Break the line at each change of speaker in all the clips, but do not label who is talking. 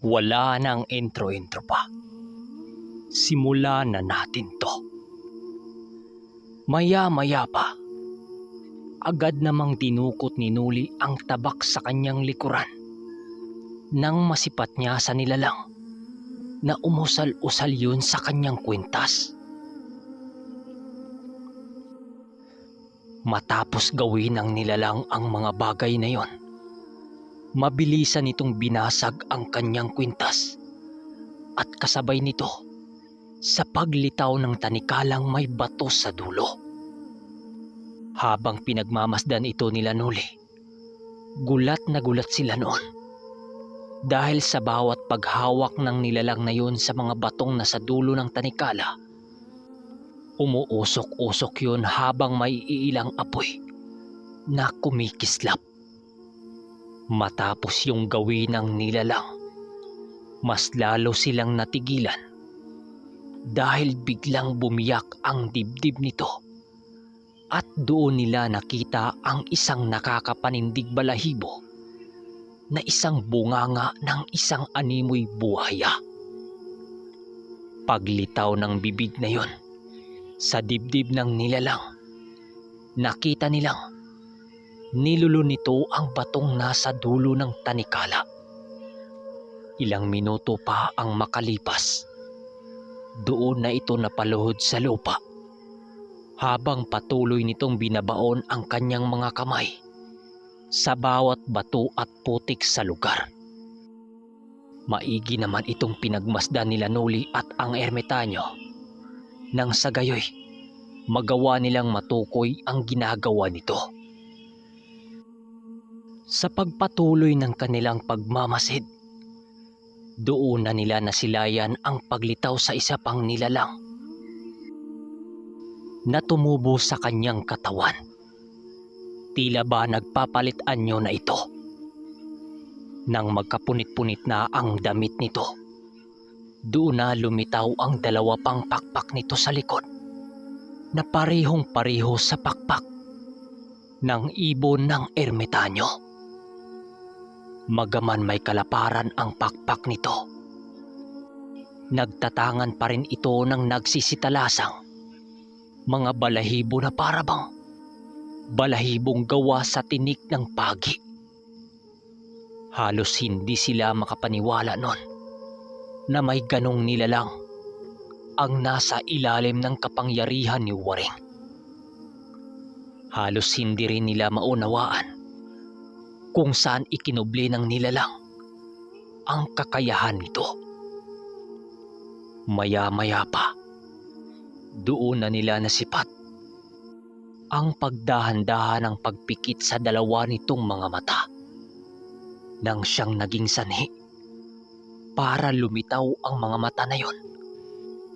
Wala nang intro-intro pa. Simula na natin to. Maya-maya pa, agad namang dinukot ni Nuli ang tabak sa kanyang likuran. Nang masipat niya sa nilalang na umusal-usal yun sa kanyang kwintas. Matapos gawin ng nilalang ang mga bagay na yon, mabilisan itong binasag ang kanyang kwintas at kasabay nito sa paglitaw ng tanikalang may bato sa dulo. Habang pinagmamasdan ito nila Nuli, gulat na gulat sila noon. Dahil sa bawat paghawak ng nilalang na yun sa mga batong nasa dulo ng tanikala, umuusok-usok yun habang may iilang apoy na kumikislap. Matapos yung gawin ng nilalang, mas lalo silang natigilan dahil biglang bumiyak ang dibdib nito at doon nila nakita ang isang nakakapanindig balahibo na isang bunganga ng isang animoy buhaya. Paglitaw ng bibig na yon sa dibdib ng nilalang, nakita nilang nilulo nito ang batong nasa dulo ng tanikala. Ilang minuto pa ang makalipas. Doon na ito napaluhod sa lupa habang patuloy nitong binabaon ang kanyang mga kamay sa bawat bato at putik sa lugar. Maigi naman itong pinagmasdan nila Noli at ang ermitanyo nang sa gayoy magawa nilang matukoy ang ginagawa nito. Sa pagpatuloy ng kanilang pagmamasid, doon na nila nasilayan ang paglitaw sa isa pang nilalang na tumubo sa kanyang katawan. Tila ba nagpapalit anyo na ito? Nang magkapunit-punit na ang damit nito, doon na lumitaw ang dalawa pang pakpak nito sa likod na parehong pareho sa pakpak ng ibon ng ermitanyo. Magaman may kalaparan ang pakpak nito. Nagtatangan pa rin ito ng nagsisitalasang mga balahibo na parabang balahibong gawa sa tinik ng pagi. Halos hindi sila makapaniwala nun na may ganong nilalang ang nasa ilalim ng kapangyarihan ni Waring. Halos hindi rin nila maunawaan kung saan ikinubli ng nilalang ang kakayahan nito. Maya-maya pa, doon na nila nasipat ang pagdahan-dahan ng pagpikit sa dalawa nitong mga mata. Nang siyang naging sanhi, para lumitaw ang mga mata na yon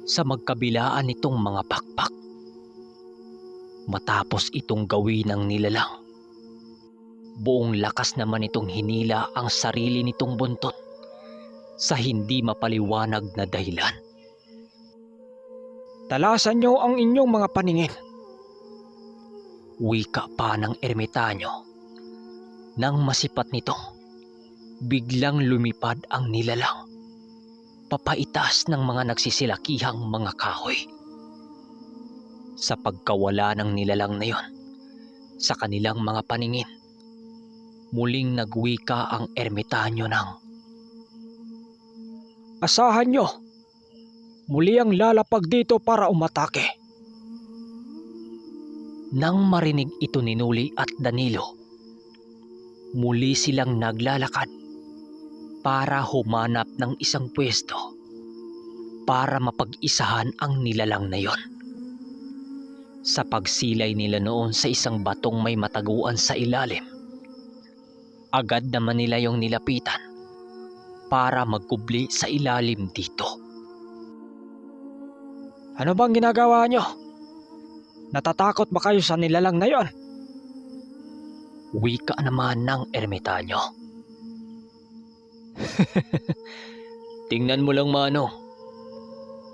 sa magkabilaan nitong mga pakpak. Matapos itong gawin ng nilalang, buong lakas naman itong hinila ang sarili nitong buntot sa hindi mapaliwanag na dahilan.
Talasan niyo ang inyong mga paningin.
Wika pa ng ermitanyo. Nang masipat nito, biglang lumipad ang nilalang. Papaitas ng mga nagsisilakihang mga kahoy. Sa pagkawala ng nilalang na yon, sa kanilang mga paningin, muling nagwika ang ermitanyo ng
Asahan niyo. Muli ang lalapag dito para umatake.
Nang marinig ito ni Nuli at Danilo, muli silang naglalakad para humanap ng isang pwesto para mapag-isahan ang nilalang na yon. Sa pagsilay nila noon sa isang batong may mataguan sa ilalim, agad naman nila yung nilapitan para magkubli sa ilalim dito.
Ano bang ginagawa niyo? Natatakot ba kayo sa nilalang na yon?
Wika naman ng ermitanyo. Tingnan mo lang mano.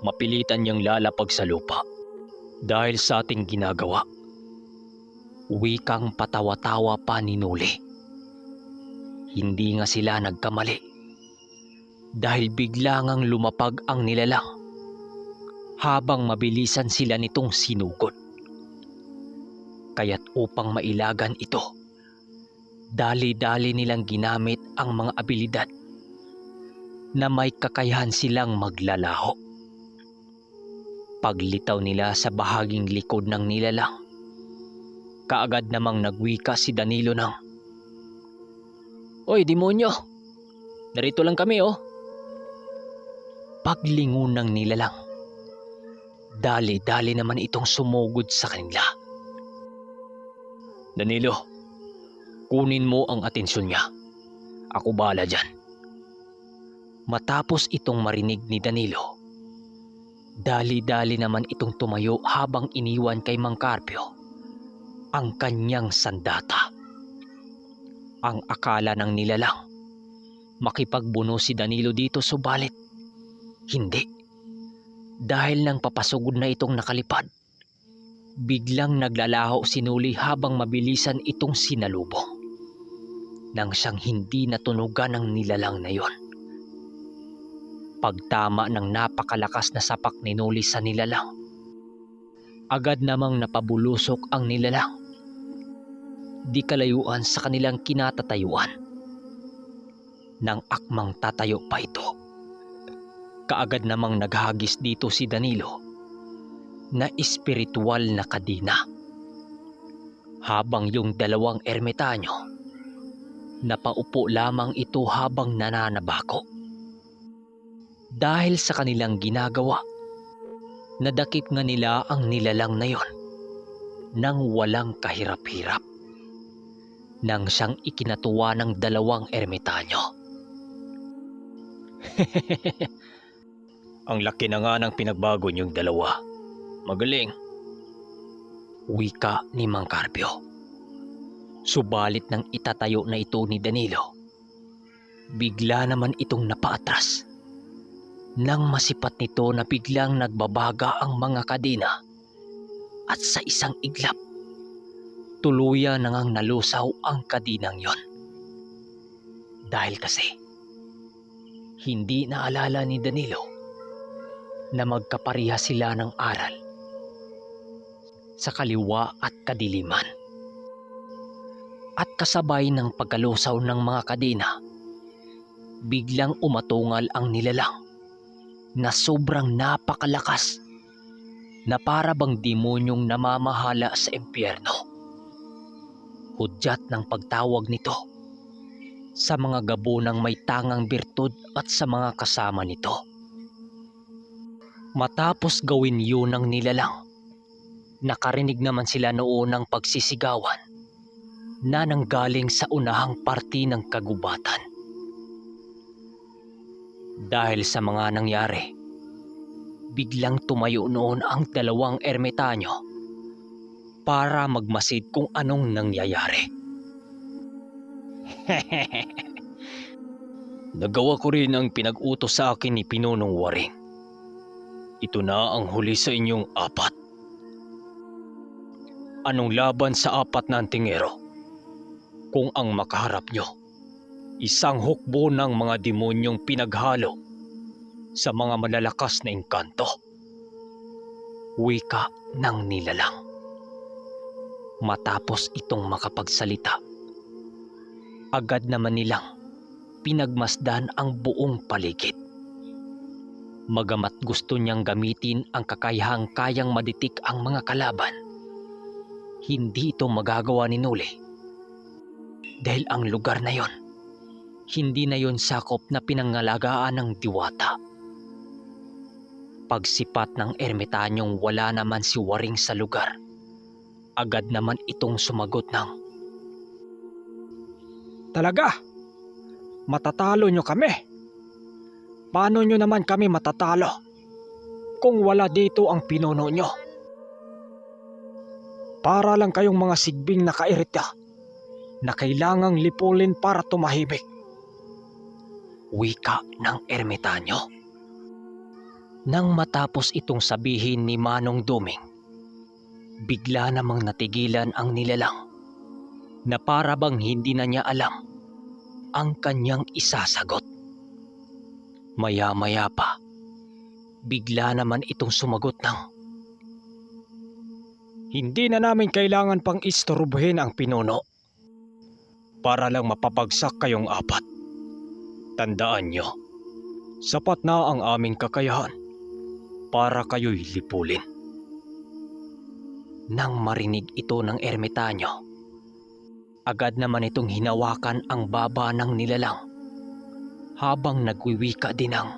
Mapilitan niyang lalapag sa lupa dahil sa ating ginagawa. Wikang patawa-tawa pa ni Nuli. Hindi nga sila nagkamali. dahil bigla ngang lumapag ang nilalang habang mabilisan sila nitong sinugod. Kaya't upang mailagan ito, dali-dali nilang ginamit ang mga abilidad na may kakayahan silang maglalaho. Paglitaw nila sa bahaging likod ng nilalang, kaagad namang nagwika si Danilo ng Oy, demonyo! Narito lang kami, oh. Paglingon ng nilalang, dali-dali naman itong sumugod sa kanila. Danilo, kunin mo ang atensyon niya. Ako bala dyan. Matapos itong marinig ni Danilo, dali-dali naman itong tumayo habang iniwan kay Mang Carpio ang kanyang sandata. Ang akala ng nilalang, makipagbuno si Danilo dito subalit hindi. Dahil nang papasugod na itong nakalipad, biglang naglalaho sinuli habang mabilisan itong sinalubong. Nang siyang hindi natunugan ng nilalang na yon. Pagtama ng napakalakas na sapak ni Nuli sa nilalang, agad namang napabulusok ang nilalang. Di kalayuan sa kanilang kinatatayuan. Nang akmang tatayo pa ito, kaagad namang naghagis dito si Danilo na espiritual na kadina. Habang yung dalawang ermitanyo, napaupo lamang ito habang nananabako. Dahil sa kanilang ginagawa, nadakip nga nila ang nilalang na yon nang walang kahirap-hirap. Nang siyang ikinatuwa ng dalawang ermitanyo. Ang laki na nga ng pinagbago niyong dalawa. Magaling. Wika ni Mang Carpio. Subalit nang itatayo na ito ni Danilo, bigla naman itong napaatras. Nang masipat nito na biglang nagbabaga ang mga kadena at sa isang iglap, tuluyan na ngang nalusaw ang kadinang yon. Dahil kasi, hindi naalala ni Danilo na magkapariha sila ng aral sa kaliwa at kadiliman. At kasabay ng pagkalusaw ng mga kadena, biglang umatungal ang nilalang na sobrang napakalakas na para bang demonyong namamahala sa impyerno. Hudyat ng pagtawag nito sa mga gabunang may tangang birtud at sa mga kasama nito. Matapos gawin yun ng nilalang, nakarinig naman sila noon ng pagsisigawan na nanggaling sa unahang parti ng kagubatan. Dahil sa mga nangyari, biglang tumayo noon ang dalawang ermitanyo para magmasid kung anong nangyayari. Nagawa ko rin ang pinag-utos sa akin ni Pinonong Waring. Ito na ang huli sa inyong apat. Anong laban sa apat na antingero? Kung ang makaharap nyo, isang hukbo ng mga demonyong pinaghalo sa mga malalakas na engkanto. Wika ng nilalang. Matapos itong makapagsalita, agad naman nilang pinagmasdan ang buong paligid. Magamat gusto niyang gamitin ang kakayahang kayang maditik ang mga kalaban, hindi ito magagawa ni Nuli. Dahil ang lugar na yon, hindi na yon sakop na pinangalagaan ng diwata. Pagsipat ng ermitanyong wala naman si Waring sa lugar, agad naman itong sumagot ng
Talaga? Matatalo nyo kami? Paano nyo naman kami matatalo? Kung wala dito ang pinuno nyo. Para lang kayong mga sigbing nakairita na kailangang lipulin para tumahimik.
wika ng ermitanyo. Nang matapos itong sabihin ni Manong Duming, bigla namang natigilan ang nilalang na para bang hindi na niya alam ang kanyang isasagot. Maya-maya pa, bigla naman itong sumagot ng
Hindi na namin kailangan pang istorbohin ang pinuno. Para lang mapapagsak kayong apat. Tandaan nyo, sapat na ang aming kakayahan para kayo'y lipulin.
Nang marinig ito ng ermitanyo, agad naman itong hinawakan ang baba ng nilalang habang nagwiwika din ng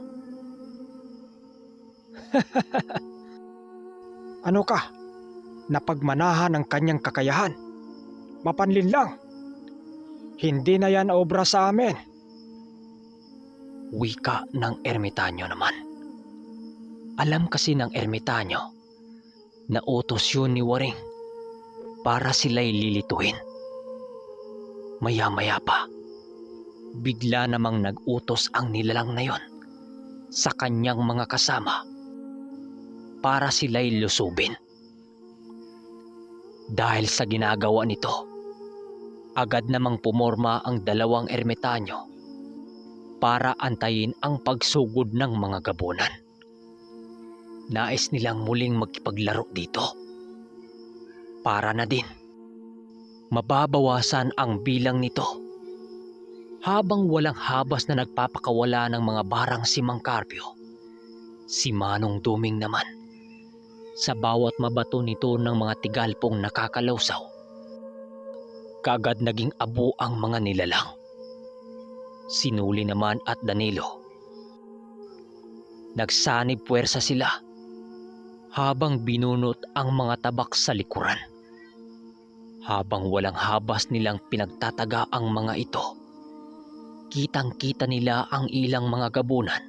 Ano ka? Napagmanahan ng kanyang kakayahan. Mapanlin lang. Hindi na yan obra sa amin.
wika ng ermitanyo naman. Alam kasi ng ermitanyo na utos yun ni Waring para sila'y lilituhin. Maya-maya pa, bigla namang nag-utos ang nilalang na yon sa kanyang mga kasama para sila'y lusubin. Dahil sa ginagawa nito, agad namang pumorma ang dalawang ermitanyo para antayin ang pagsugod ng mga gabunan. Nais nilang muling magkipaglaro dito. Para na din. Mababawasan ang bilang nito. Habang walang habas na nagpapakawala ng mga barang si Mang Carpio, si Manong Duming naman. Sa bawat mabato nito ng mga tigalpong nakakalawsaw, kagad naging abo ang mga nilalang. Sinuli naman at Danilo. Nagsanib puwersa sila habang binunot ang mga tabak sa likuran. Habang walang habas nilang pinagtataga ang mga ito, kitang-kita nila ang ilang mga gabunan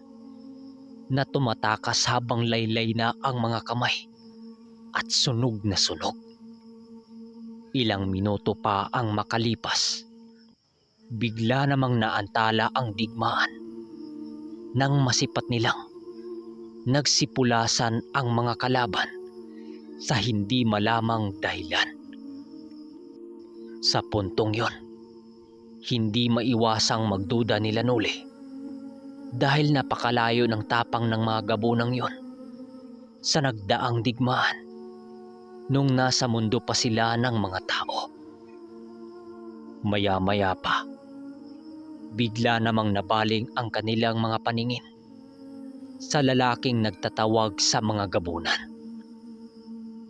na tumatakas habang laylay na ang mga kamay at sunog na sunog. Ilang minuto pa ang makalipas bigla namang naantala ang digmaan. Nang masipat nilang, nagsipulasan ang mga kalaban sa hindi malamang dahilan. Sa puntong yon, hindi maiwasang magduda nila Nuli dahil napakalayo ng tapang ng mga gabunang yon sa nagdaang digmaan nung nasa mundo pa sila ng mga tao. Maya-maya pa, bigla namang nabaling ang kanilang mga paningin sa lalaking nagtatawag sa mga gabunan.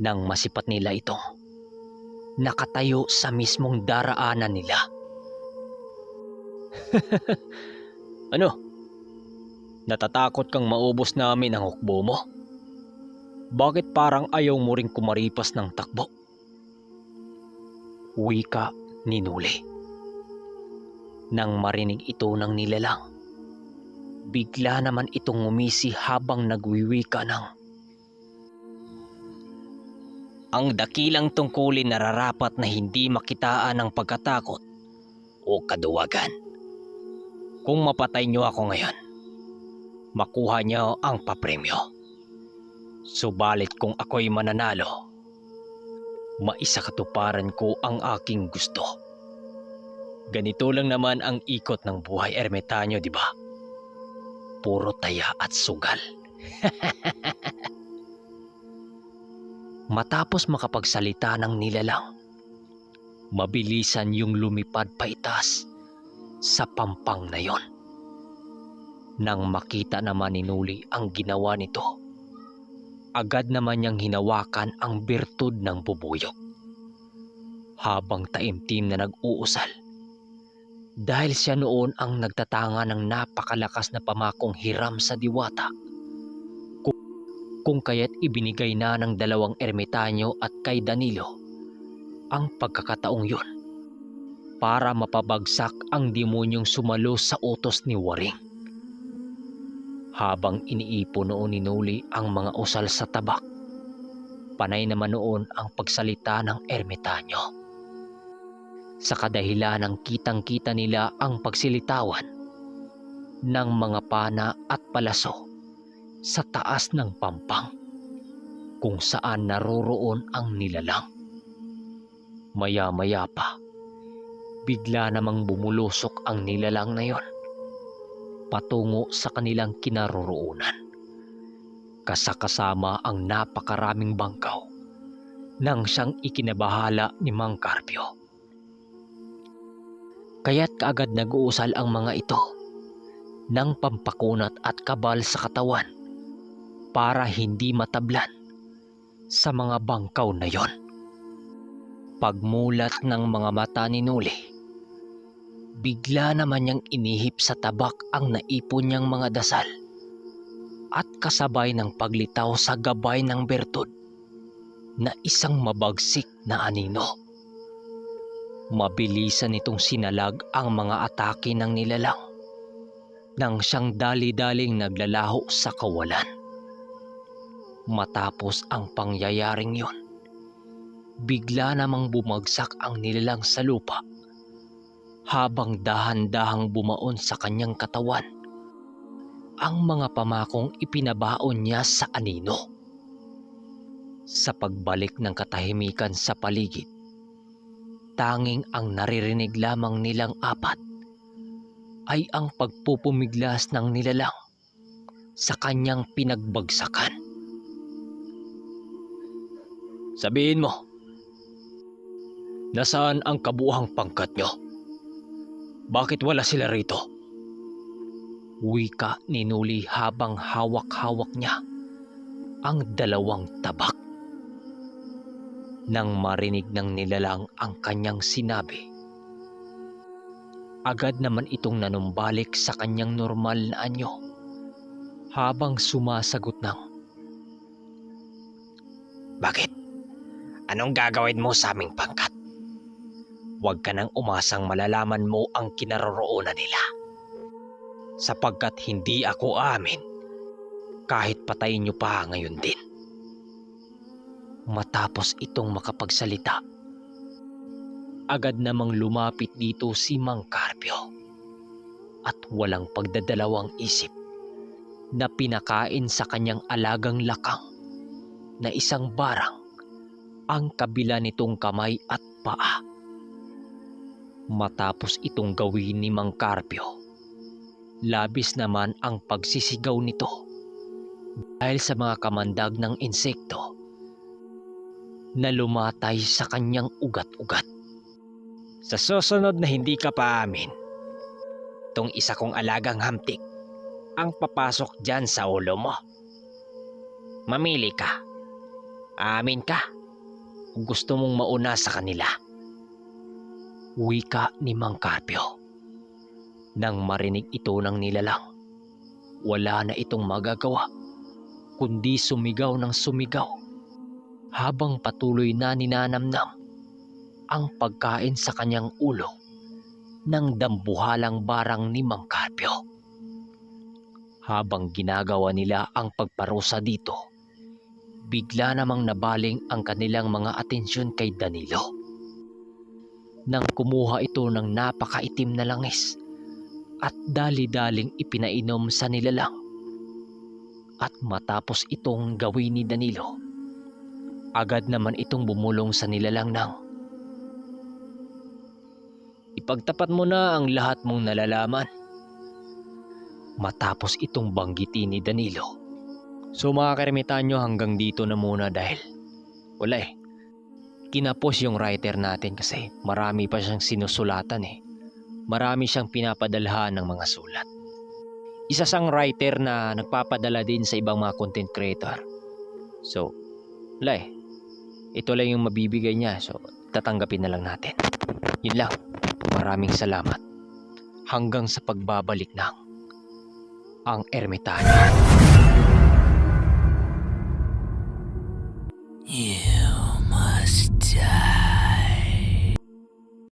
Nang masipat nila ito, nakatayo sa mismong daraanan nila. ano? Natatakot kang maubos namin ang hukbo mo? Bakit parang ayaw mo ring kumaripas ng takbo? Wika ni Nuli. Nang marinig ito ng nilalang, bigla naman itong umisi habang nagwiwika ng Ang dakilang tungkulin nararapat na hindi makitaan ng pagkatakot o kaduwagan. Kung mapatay niyo ako ngayon, makuha niyo ang papremyo. Subalit kung ako'y mananalo, maisakatuparan ko ang aking gusto. Ganito lang naman ang ikot ng buhay ermitanyo, di ba? Puro taya at sugal. Matapos makapagsalita ng nilalang, mabilisan yung lumipad paitas sa pampang na yon. Nang makita naman ni Nuli ang ginawa nito, agad naman niyang hinawakan ang birtud ng bubuyog. Habang taimtim na nag-uusal, dahil siya noon ang nagtatanga ng napakalakas na pamakong hiram sa diwata. Kung, kung kaya't ibinigay na ng dalawang ermitanyo at kay Danilo ang pagkakataong yon para mapabagsak ang demonyong sumalo sa utos ni Waring. Habang iniipon noon ni Nuli ang mga usal sa tabak, panay naman noon ang pagsalita ng ermitanyo sa kadahilan ng kitang-kita nila ang pagsilitawan ng mga pana at palaso sa taas ng pampang kung saan naroroon ang nilalang. Maya-maya pa, bigla namang bumulusok ang nilalang na yon. patungo sa kanilang kinaroroonan. Kasakasama ang napakaraming bangkaw nang siyang ikinabahala ni Mang Carpio. Kaya't kaagad nag-uusal ang mga ito ng pampakunat at kabal sa katawan para hindi matablan sa mga bangkaw na yon. Pagmulat ng mga mata ni Nuli, bigla naman niyang inihip sa tabak ang naipon niyang mga dasal at kasabay ng paglitaw sa gabay ng bertod na isang mabagsik na anino. Mabilisan nitong sinalag ang mga atake ng nilalang nang siyang dali-daling naglalaho sa kawalan. Matapos ang pangyayaring yon, bigla namang bumagsak ang nilalang sa lupa habang dahan-dahang bumaon sa kanyang katawan ang mga pamakong ipinabaon niya sa anino. Sa pagbalik ng katahimikan sa paligid, tanging ang naririnig lamang nilang apat ay ang pagpupumiglas ng nilalang sa kanyang pinagbagsakan. Sabihin mo, nasaan ang kabuhang pangkat nyo? Bakit wala sila rito? Wika ni Nuli habang hawak-hawak niya ang dalawang tabak. Nang marinig ng nilalang ang kanyang sinabi, agad naman itong nanumbalik sa kanyang normal na anyo habang sumasagot ng Bakit? Anong gagawin mo sa aming pangkat? Huwag ka nang umasang malalaman mo ang kinaroroonan nila. Sapagkat hindi ako amin kahit patayin niyo pa ngayon din. Matapos itong makapagsalita, agad namang lumapit dito si Mang Carpio. At walang pagdadalawang isip na pinakain sa kanyang alagang lakang na isang barang ang kabila nitong kamay at paa. Matapos itong gawin ni Mang Carpio, labis naman ang pagsisigaw nito. Dahil sa mga kamandag ng insekto na lumatay sa kanyang ugat-ugat. Sa susunod na hindi ka pa amin, tong isa kong alagang hamtik ang papasok dyan sa ulo mo. Mamili ka. Amin ka. Kung gusto mong mauna sa kanila. Wika ni Mang Carpio. Nang marinig ito ng nilalang, wala na itong magagawa kundi sumigaw ng sumigaw habang patuloy na ninanamnam ang pagkain sa kanyang ulo ng dambuhalang barang ni Mang Carpio. Habang ginagawa nila ang pagparusa dito, bigla namang nabaling ang kanilang mga atensyon kay Danilo. Nang kumuha ito ng napakaitim na langis at dali-daling ipinainom sa nilalang. At matapos itong gawin ni Danilo, agad naman itong bumulong sa nilalang ng Ipagtapat mo na ang lahat mong nalalaman. Matapos itong banggitin ni Danilo. So mga karimitan nyo hanggang dito na muna dahil wala eh. Kinapos yung writer natin kasi marami pa siyang sinusulatan eh. Marami siyang pinapadalhan ng mga sulat. Isa siyang writer na nagpapadala din sa ibang mga content creator. So, wala eh ito lang yung mabibigay niya so tatanggapin na lang natin. Yun lang. Maraming salamat. Hanggang sa pagbabalik ng ang ermitanyo. You must